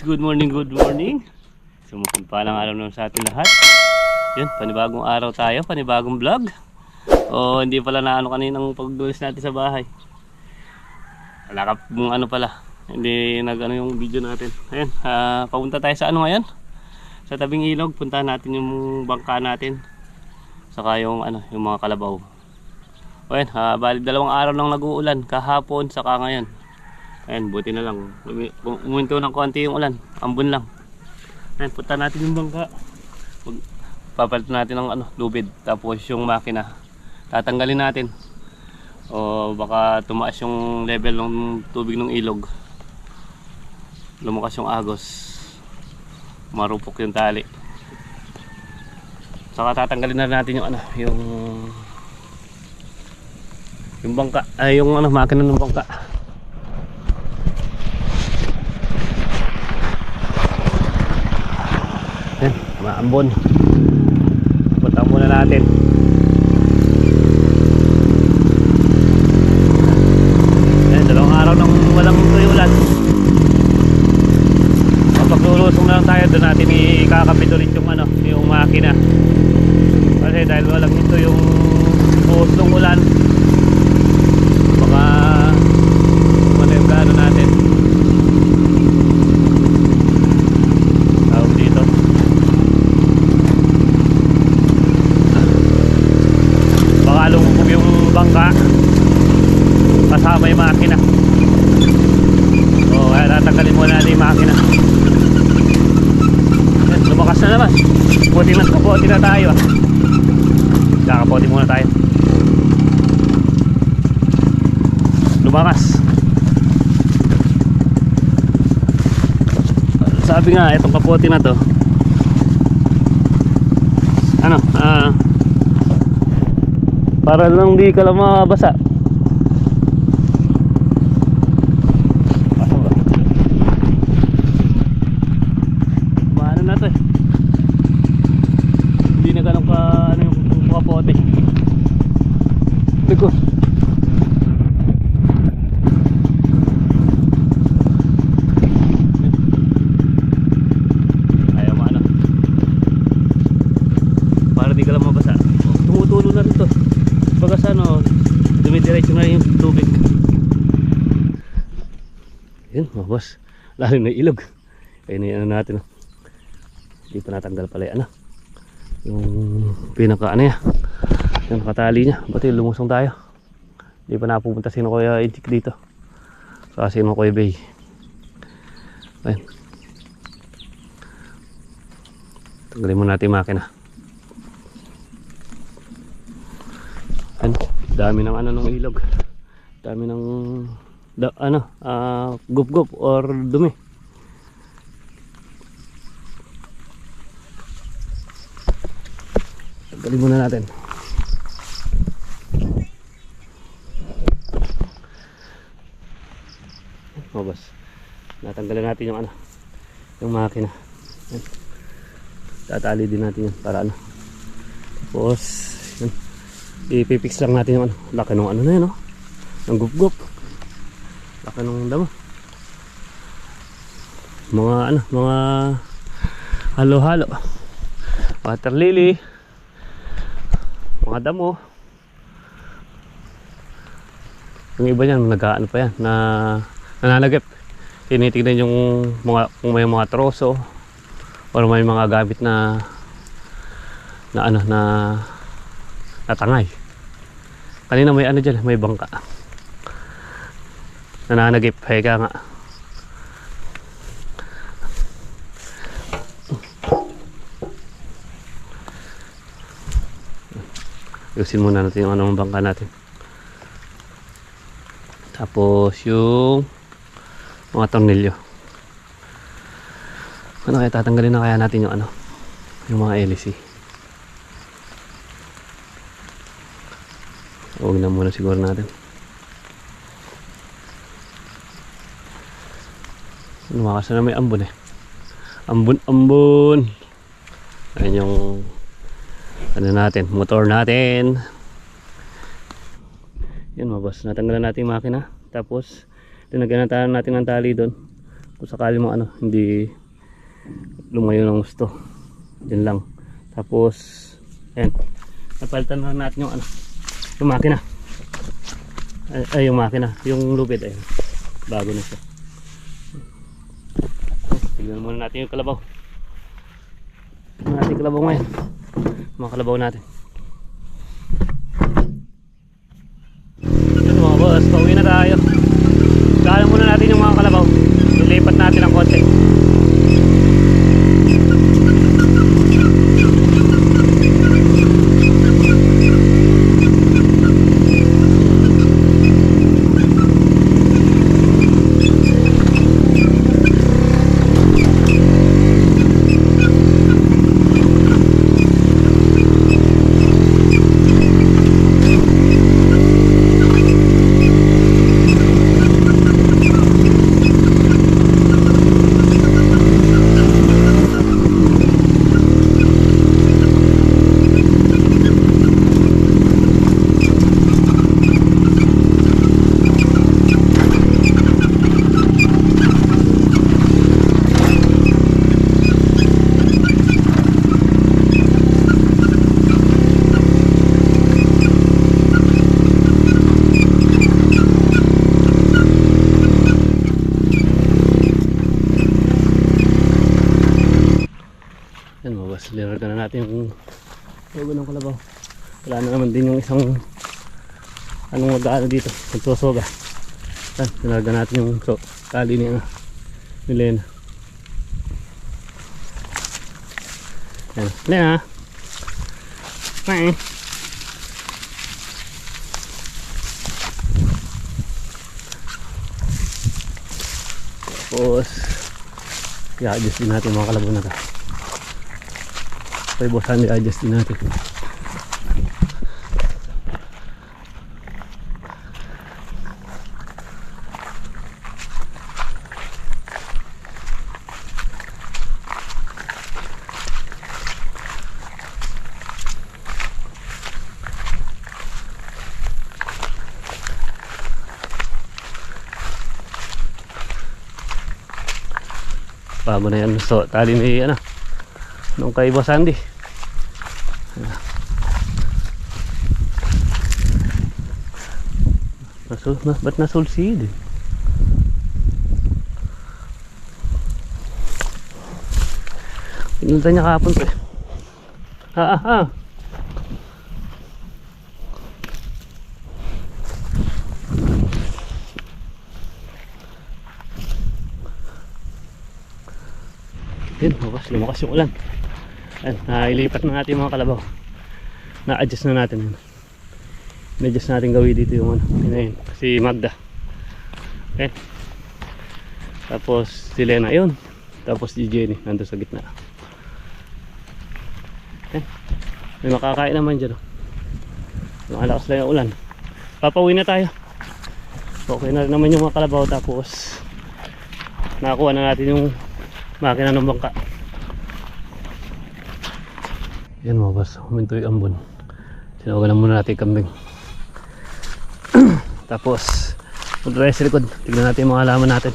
good morning, good morning. Sumupagpalang araw naman sa atin lahat. Yun, panibagong araw tayo, panibagong vlog. O hindi pala na ano kaninang pagdulis natin sa bahay. Ka mong ano pala. Hindi nag ano yung video natin. Ayun, ah, papunta tayo sa ano ngayon? Sa tabing ilog, puntahan natin yung bangka natin. Saka yung ano, yung mga kalabaw. O yan, ah, bali dalawang araw lang nag-uulan, kahapon saka ngayon. Ayan, buti na lang. Um- Uminto ng konti yung ulan. Ambon lang. Ayan, punta natin yung bangka. Mag- Papalit natin ng ano, lubid. Tapos yung makina. Tatanggalin natin. O baka tumaas yung level ng tubig ng ilog. Lumakas yung agos. Marupok yung tali. Saka tatanggalin na natin yung ano, yung yung bangka, ay yung ano, makina ng bangka. Maambon. Punta muna natin. Yan, dalawang araw nang walang tuyulan. Kapag lulusong na lang tayo, doon natin ikakapit ulit yung ano, yung makina. Kasi dahil walang ito yung buhos ng ulan. Baka ano yung gaano natin. Tawag dito. Baka lumubog yung bangka kasama yung makina. O kaya tatanggalin muna natin yung makina. Yan, lumakas na naman. Buti na kapote na tayo ah. Kakapote muna tayo. Lumakas. Sabi nga, itong kapote na to. Ano, ah... para lang di ka lang mabasa. Basa ba? Maano na to eh. Hindi na ganun ka ano yung kapote. Liko. Ayaw mo ano. Para di ka lang mabasa. Tumutulo na rin to. Baga sa ano, dumidiretso na yung tubig. Yun mga Lalo na ilog. Kaya na ano natin. oh. Hindi pa natanggal pala yung ano. Yung pinaka ano yan. Yung nakatali niya. Yung lumusong tayo? Hindi pa napupunta sino kuya Ejik dito. Saka sino kuya Bay. Ayun. Tanggalin mo natin yung makina. Ano? Dami ng ano ng ilog. Dami ng da, ano, ah gup-gup or dumi. Tanggalin muna natin. Oh, boss. Natanggalan natin yung ano, yung makina. Yan. Tatali din natin yan para ano. Tapos, yun. Ipipix lang natin yung ano. Laki ng ano na yun, oh. Ng gup-gup. Laki ng damo. Mga ano, mga halo-halo. Water lily. Mga damo. Yung iba niyan, nag-ano pa yan, na nananagip. Tinitignan yung mga, kung may mga troso or may mga gamit na na ano na natangay. Kanina may ano dyan, may bangka. Nananagip, heka nga. Ayusin muna natin yung anong bangka natin. Tapos yung mga tornilyo. Ano kaya tatanggalin na kaya natin yung ano? Yung mga LC. Huwag na muna siguro natin. Lumakas na may ambon eh. Ambon, ambon. Ayan yung ano natin, motor natin. Yan mga boss, natanggalan natin yung makina. Tapos, tinagyan natin ng tali doon Kung sakali mo ano, hindi lumayo ng gusto. Yun lang. Tapos, ayan. Napalitan na natin yung ano, yung makina. Ay, ay, yung makina. Yung lupit, ayun. Bago na siya. Tignan muna natin yung kalabaw. Tignan natin yung kalabaw ngayon. Mga kalabaw natin. Yun mga boss, pauwi na tayo. Gano'n muna natin yung mga kalabaw. Ilipat natin ang konti. Yan mga boss, linarga na natin yung logo ng kalabaw. Wala na naman din yung isang mag-ano dito, magsosoga. Yan, linarga natin yung so, tali ni, ano, ni Lena. Yan, Lena. May. Tapos, i-adjust din natin mga kalabaw na to. Kay boss Andy, adjust din natin. Bago na yan. So, tali ni ano, nung kay Boss Andy. Nasul, na, ba't nasulsid eh? Pinunta niya kahapon pre. Ha ha ha. Yun, lumakas, lumakas yung ulan. Ayan, nailipat na natin yung mga kalabaw. Na-adjust na natin yun. Na-adjust natin gawin dito yung ano, yun na yun. Si Magda. Okay. Tapos si Lena yun. Tapos si Jenny nandun sa gitna. Okay. May makakain naman dyan. Oh. Nakalakas lang yung ulan. Papauwi na tayo. Okay na rin naman yung mga kalabaw tapos nakakuha na natin yung makina ng bangka. Yan mga boss, huminto yung ambon. Tinawagan na muna natin kambing. Tapos, mag-dry sa likod. Tignan natin yung mga halaman natin.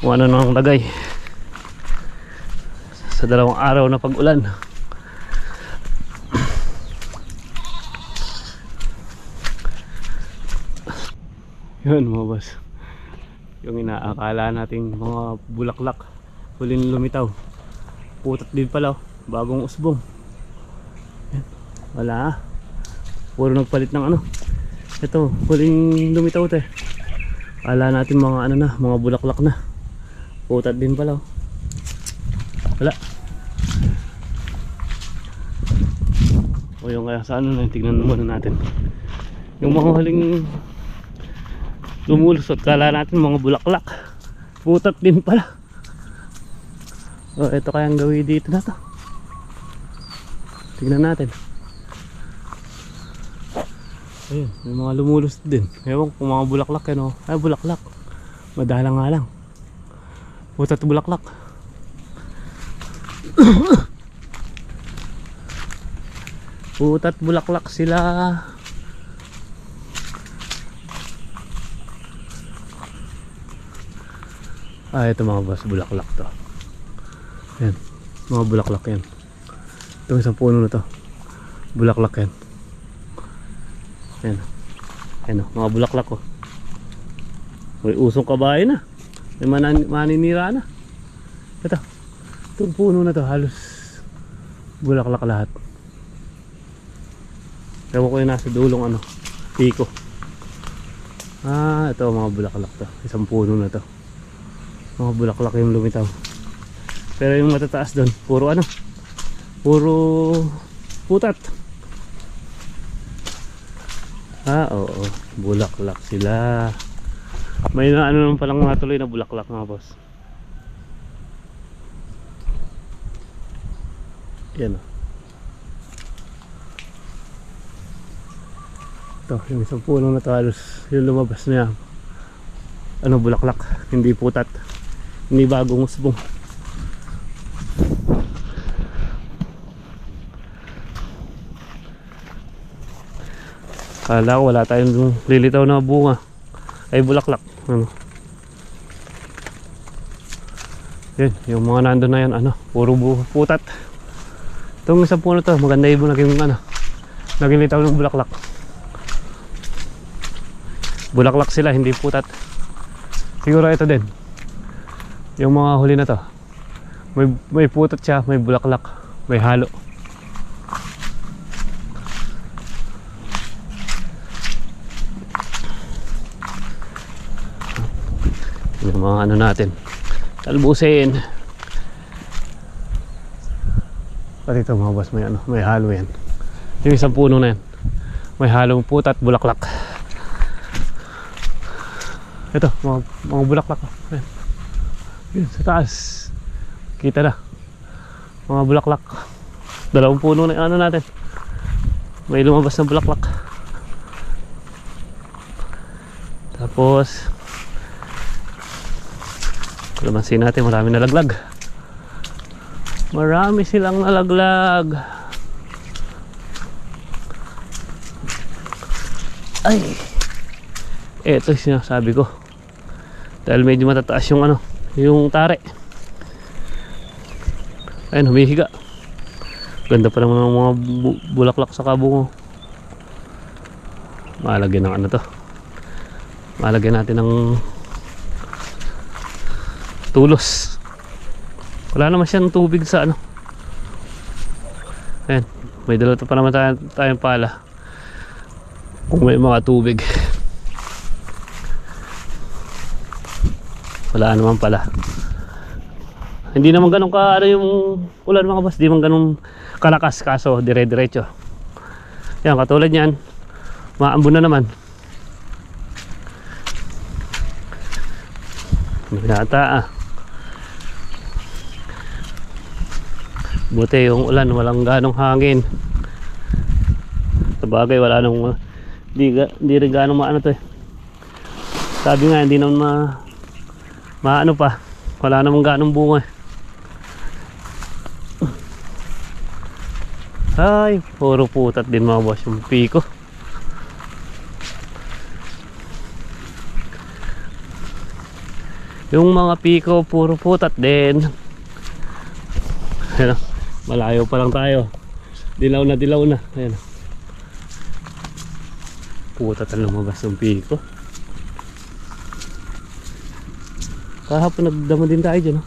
Kung ano nang lagay. Sa dalawang araw na pag-ulan. Yun mga boss. Yung inaakala nating mga bulaklak. Huling lumitaw. Putot din pala. oh. Bagong usbong. Yan. Wala. ah. Puro nagpalit ng ano. Ito, huling lumitaw te. Kala natin mga ano na, mga bulaklak na. Putat din pala. oh. Wala. O yung kaya sa ano na, tignan muna natin. Yung mga huling lumulusot, kala natin mga bulaklak. Putat din pala. O, ito kayang gawin dito na to. Tignan natin. Ayun, may mga lumulus din. Ewan kung mga bulaklak yan o. Ay, bulaklak. Madalang nga lang. Putat bulaklak. Putat bulaklak sila. Ah, ito mga boss, bulaklak to. Yan, mga bulaklak yan. Itong isang puno na to. Bulaklak yan. Yan. Yan o, mga bulaklak oh. May usong kabayo na. May manan maninira na. Ito. Itong puno na to halos bulaklak lahat. Ewan ko yung nasa dulong ano. Piko. Ah, ito mga bulaklak to. Isang puno na to. Mga bulaklak yung lumitaw. Pero yung matataas doon, puro ano? Puro putat. Ah, oo. Bulaklak sila. May na ano naman palang mga tuloy na bulaklak mga boss. Yan o. Ito, yung isang puno na to halos yung lumabas niya. Ano, bulaklak. Hindi putat. Hindi bagong usbong. Kala ko wala tayong lilitaw na bunga. Ay bulaklak. Ano? Yun, yung mga nandun na yan, ano, puro bu putat. Itong isang puno to, maganda yung naging ano, naging litaw ng bulaklak. Bulaklak sila, hindi putat. Siguro ito din. Yung mga huli na to. May, may putat siya, may bulaklak, may halo. Mga ano natin. Talbusin. Pati ito mga boss may ano may halo yan. Yung isang puno na yan. May halong putat bulaklak. Ito mga, mga bulaklak. Ayan. yun sa taas. Kita na. Mga bulaklak. Dalawang puno na ano natin. May lumabas na bulaklak. Tapos Kalamansin natin, marami nalaglag. Marami silang nalaglag. Ay. Ito yung sinasabi ko. Dahil medyo matataas yung ano, yung tare. Ayun, humihiga. Ganda pa naman ng mga bu- bulaklak sa kabungo. Malagyan ng ano to. Malagyan natin ng tulos. Wala naman siyang tubig sa ano. Ayan may dalawa pa naman tayo, tayong pala. Kung may mga tubig. Wala naman pala. Hindi naman ganun ka ano yung ulan mga boss? Di naman ganun kalakas kaso dire diretso yan katulad yan maambon na naman. Binata ah. Buti yung ulan, walang ganong hangin. Sabagay, wala nang di, di rin ganong maano to eh. Sabi nga, hindi naman ma, maano pa. Wala namang ganong bunga eh. Ay, puro putat din mga boss yung piko. Yung mga piko, puro putat din. Ayan, o, malayo pa lang tayo. Dilaw na dilaw na. Ayan. o. Putat ang lumabas ng piko. Kahapon nagdama din tayo dyan. o.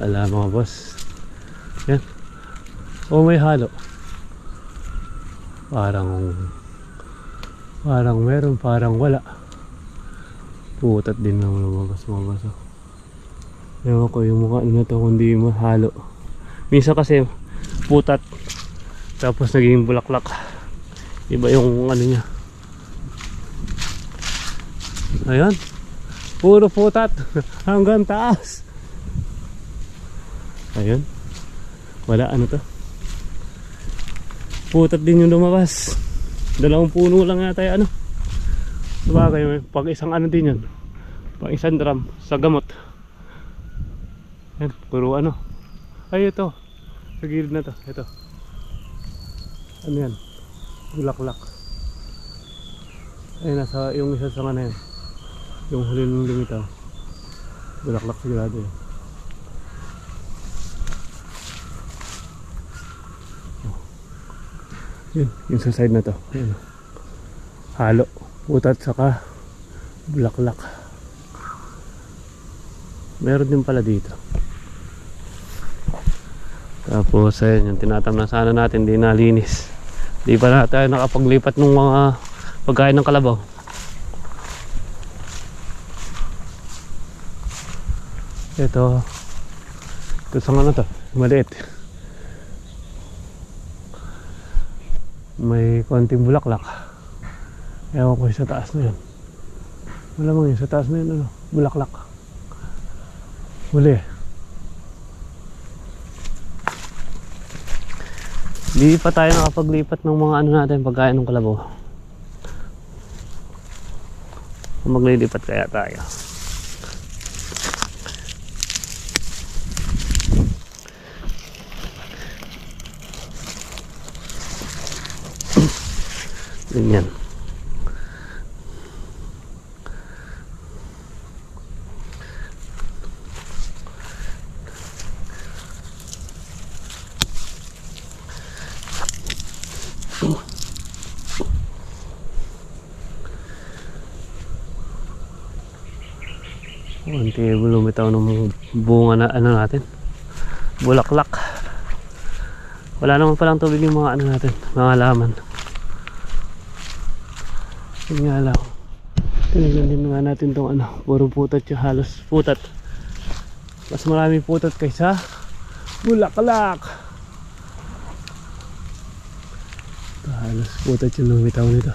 Wala mga boss. Yan. O may halo. Parang parang meron, parang wala. Putat din ng lumabas mga baso. Ewan ko yung mukha na to kundi mahalo. Minsan kasi putat tapos naging bulaklak. Iba yung ano niya. Ayan. Puro putat hanggang taas. Ayun. Wala ano to. Putat din yung lumabas. Dalawang puno lang yata yung ano. Sabagay, pag isang ano din yun. Pag isang drum sa gamot. Yan, puro ano. Ay, ito. Sa gilid na to. Ito. Ano yan? Bulaklak. Ay, nasa yung isa sa yan. Yung huli nung lumitaw. Bulaklak sigurado. Oh. Yun, yung sa side na to. Yun. Halo. Putat saka bulaklak. Meron din pala dito. Tapos ayun, yung tinatam na sana natin, di nalinis. Di pa na tayo nakapaglipat ng mga pagkain ng kalabaw. Ito, ito sa ano to, maliit. May konting bulaklak. Ewan ko sa taas na yun. Malamang yung sa taas na yun, ano, bulaklak. Huli. Di pa tayo nakapaglipat ng mga ano natin pagkain ng kalabaw. Maglilipat kaya tayo. Ganyan. Lumitaw ng bunga na ano natin. Bulaklak. Wala naman palang tubig yung mga ano natin, mga laman. Yun nga lang. Tinignan din nga natin tong ano, puro putat yung halos putat. Mas marami putat kaysa bulaklak. Ito, halos putat yung lumitaw nito.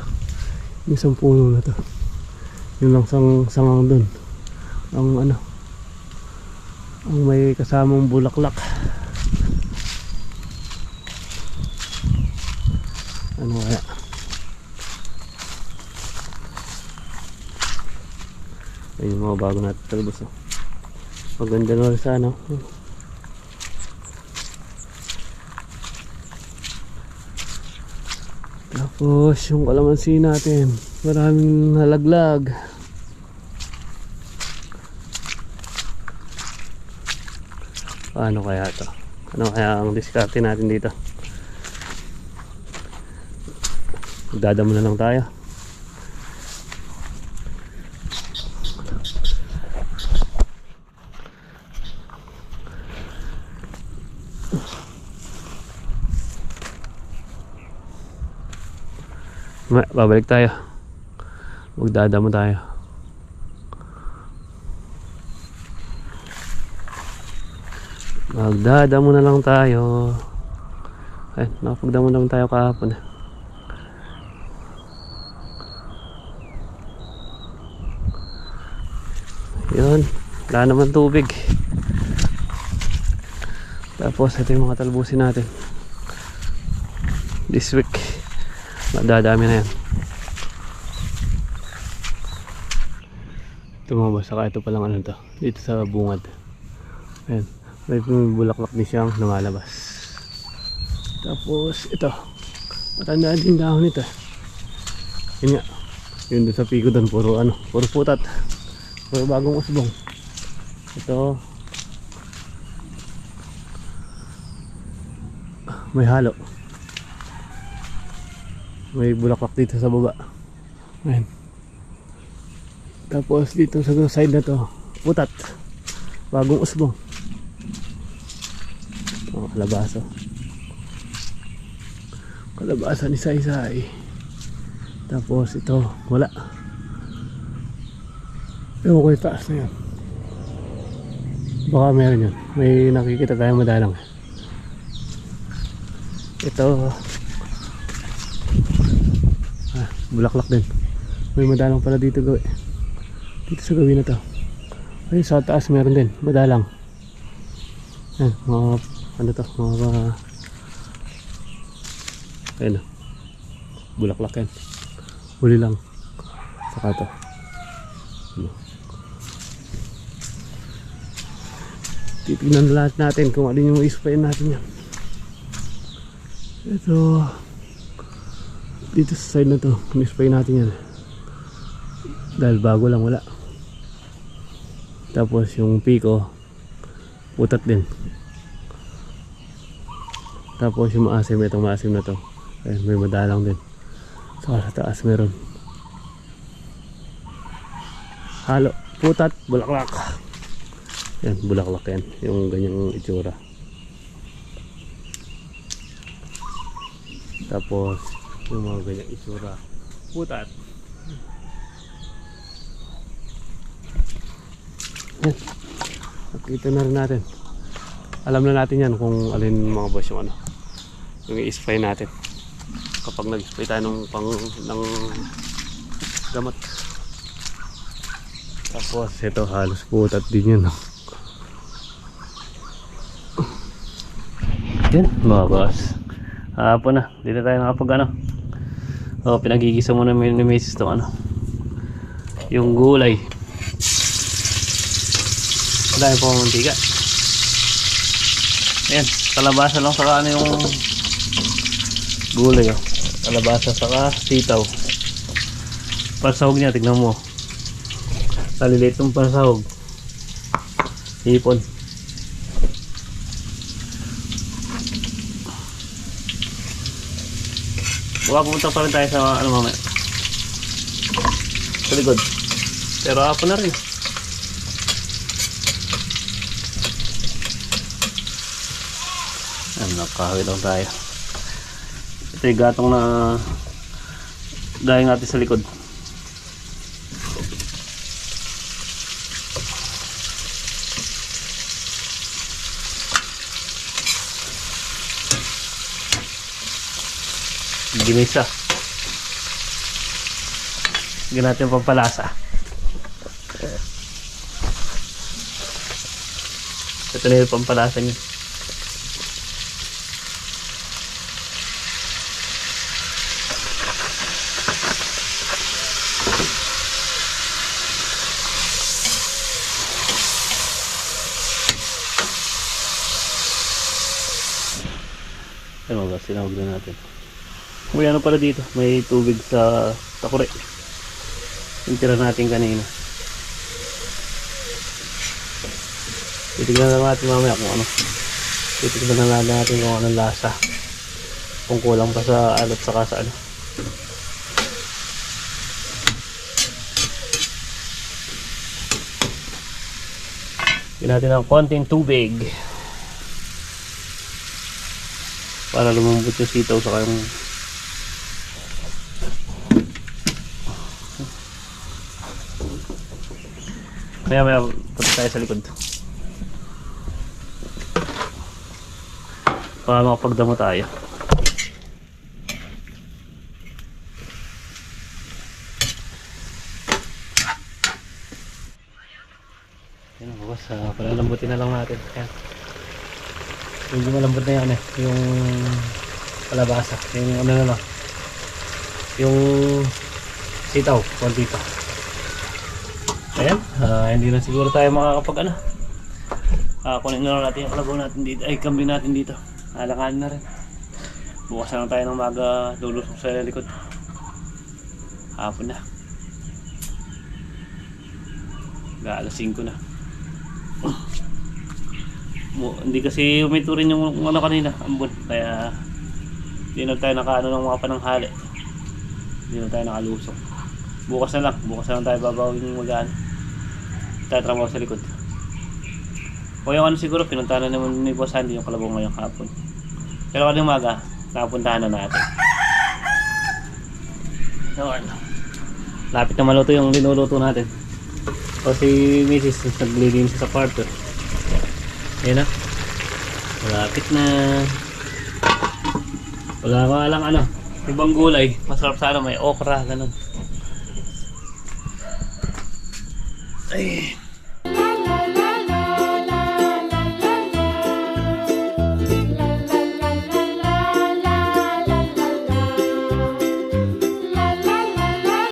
Yung isang puno na to. Yung lang sang sangang dun. Ang ano, ang may kasamang bulaklak. Ano kaya? Ayun mga bago natin talbos. Oh. Maganda na rin sa ano. Tapos yung kalamansi natin. Maraming nalaglag. Paano kaya to? Ano kaya ang diskarte natin dito? Magdadamo na lang tayo. Babalik tayo. Magdadamo tayo. Magdadamo na lang tayo. Ay, nakapagdamo na lang tayo kahapon. eh. Yun, wala naman tubig. Tapos ito yung mga talbusin natin. This week, madadami na yan. Tumabas saka ito palang ano to, dito sa bungad. Ayan, may bulaklak din siyang lumalabas. Tapos ito, matanda din dahon nito. Yun nga, yun sa piko doon, puro ano, puro putat. Puro bagong usbong. Ito, may halo. May bulaklak dito sa baba. Ayan. Tapos dito sa side na to, putat. Bagong usbong. Oh, kalabasa. Ni Sai Sai. Tapos ito, wala. Ewan ko yung taas na yan. Baka meron yun. May nakikita tayo madalang. Ito. Ah, bulaklak din. May madalang pala dito gawi. Dito sa gawi na to. Ay, sa taas meron din. Madalang. Yan, mga, ano to, mga, ayun o. Bulaklak yan. Huli lang. Saka to. Ano. Titignan lahat natin kung alin yung ispayin natin yan. Ito. Dito sa side na to, ispayin natin yan. Dahil bago lang wala. Tapos yung piko, putat din. Tapos yung maasim, itong maasim na to. Ayun, may madalang din. So, sa taas meron. Halo, putat, bulaklak. Yan, bulaklak yan. Yung ganyang itsura. Tapos, yung mga ganyang itsura. Putat. Yan. Nakita na rin natin. Alam na natin yan kung alin mga boss yung ano. Yung i-spray natin. Kapag nag-spray tayo ng pang ng gamot. Tapos ito halos putat din yun. Yan mga boss. Hapon na. Dito tayo nakapag ano. O pinagigisa muna ni ni Mrs. tong ano. Yung gulay. Yung pang mantika. Ayan, kalabasa lang saka ano yung gulay oh. Kalabasa saka sitaw. Parsahog niya, tignan mo. Kaliliit ng parsahog. Hipon. Baka pumunta pa rin tayo sa ano mamaya. Sa likod. Pero hapon na rin. Ano, nakahawi lang tayo. Ito gatong na dahil natin sa likod. Ginisa. Lagyan natin pampalasa. Ito na yung pampalasa niya. Ano ba, sinawag na natin. May ano pala dito, may tubig sa takure. Yung tira natin kanina. Titignan na natin mamaya kung ano. Titignan na natin kung anong lasa. Kung kulang pa sa alat saka sa ano. Lagyan natin ng konting tubig. Para lumambot yung sitaw sa yung Maya maya punta tayo sa likod. Para makapagdamo tayo. Yan bukas. Uh, palalambutin na lang natin. Yan. Medyo malambot na eh. Yung kalabasa. Yung ano na lang. Yung sitaw. Konti pa. Ayan, ah, hindi na siguro tayo makakapag ano. Ah, kunin na lang natin yung kalabaw natin dito. Ay, kambing natin dito. Alangan na rin. Bukas na lang tayo ng maga lulusong sa likod. Hapon na. Alas 5 na. Hindi kasi umito rin yung ano kanina, ambon. Kaya hindi na tayo nakaano ng mga pananghali. Hindi na tayo nakalusong. Bukas na lang, bukas na lang tayo babawin magaan tatrabaho sa likod. O yung ano siguro, pinuntahan na naman ni Boss Andy yung kalabaw ngayong hapon. Pero kanina umaga, napuntahan na natin. Yun. Lapit na maluto yung linuluto natin. O si Mrs. naglilinis sa kwarto. Ayan na. Malapit na. Wala ka lang ano. Ibang gulay. Masarap sana may okra. Ganun. Ay.